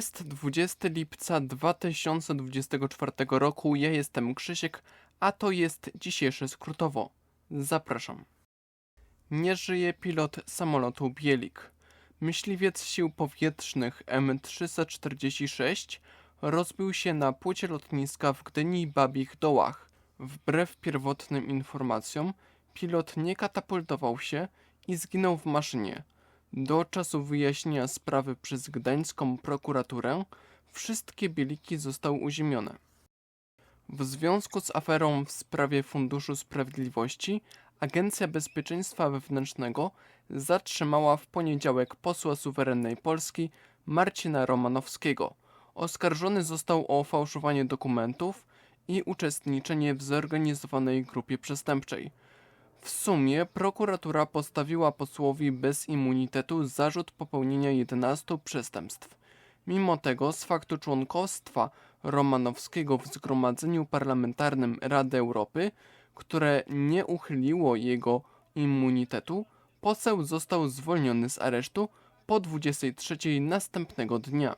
20 lipca 2024 roku. Ja jestem Krzysiek, a to jest dzisiejsze skrótowo. Zapraszam. Nie żyje pilot samolotu Bielik. Myśliwiec sił powietrznych M346 rozbił się na płycie lotniska w Gdyni Babich Dołach. Wbrew pierwotnym informacjom, pilot nie katapultował się i zginął w maszynie. Do czasu wyjaśnienia sprawy przez gdańską prokuraturę wszystkie bieliki zostały uziemione. W związku z aferą w sprawie Funduszu Sprawiedliwości Agencja Bezpieczeństwa Wewnętrznego zatrzymała w poniedziałek posła suwerennej Polski Marcina Romanowskiego. Oskarżony został o fałszowanie dokumentów i uczestniczenie w zorganizowanej grupie przestępczej. W sumie prokuratura postawiła posłowi bez immunitetu zarzut popełnienia 11 przestępstw. Mimo tego z faktu członkostwa Romanowskiego w Zgromadzeniu Parlamentarnym Rady Europy, które nie uchyliło jego immunitetu, poseł został zwolniony z aresztu po 23 następnego dnia.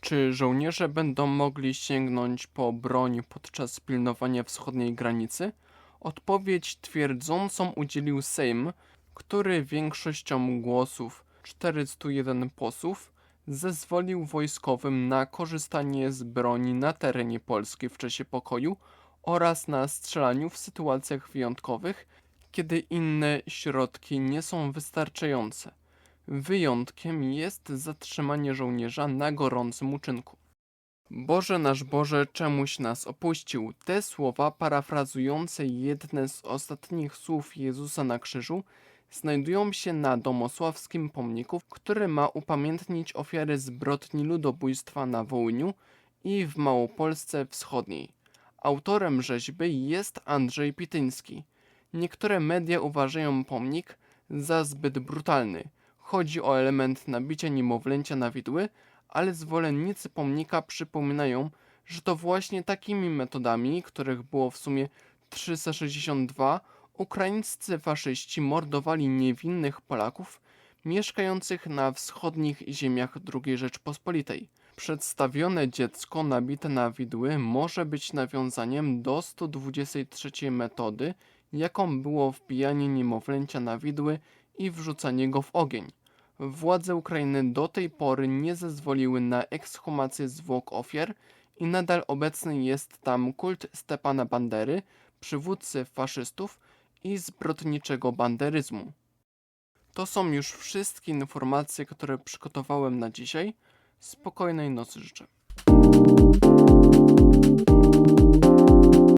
Czy żołnierze będą mogli sięgnąć po broń podczas pilnowania wschodniej granicy? Odpowiedź twierdzącą udzielił Sejm, który większością głosów 401 posłów zezwolił wojskowym na korzystanie z broni na terenie Polski w czasie pokoju oraz na strzelaniu w sytuacjach wyjątkowych, kiedy inne środki nie są wystarczające. Wyjątkiem jest zatrzymanie żołnierza na gorącym uczynku. Boże nasz Boże, czemuś nas opuścił. Te słowa, parafrazujące jedne z ostatnich słów Jezusa na krzyżu, znajdują się na domosławskim pomniku, który ma upamiętnić ofiary zbrodni ludobójstwa na Wołyniu i w Małopolsce Wschodniej. Autorem rzeźby jest Andrzej Pityński. Niektóre media uważają pomnik za zbyt brutalny. Chodzi o element nabicia niemowlęcia na widły, ale zwolennicy pomnika przypominają, że to właśnie takimi metodami, których było w sumie 362, ukraińscy faszyści mordowali niewinnych Polaków mieszkających na wschodnich ziemiach II Rzeczpospolitej. Przedstawione dziecko nabite na widły może być nawiązaniem do 123 metody, jaką było wbijanie niemowlęcia na widły i wrzucanie go w ogień. Władze Ukrainy do tej pory nie zezwoliły na ekshumację zwłok ofiar i nadal obecny jest tam kult Stepana Bandery, przywódcy faszystów i zbrodniczego banderyzmu. To są już wszystkie informacje, które przygotowałem na dzisiaj. Spokojnej nocy życzę.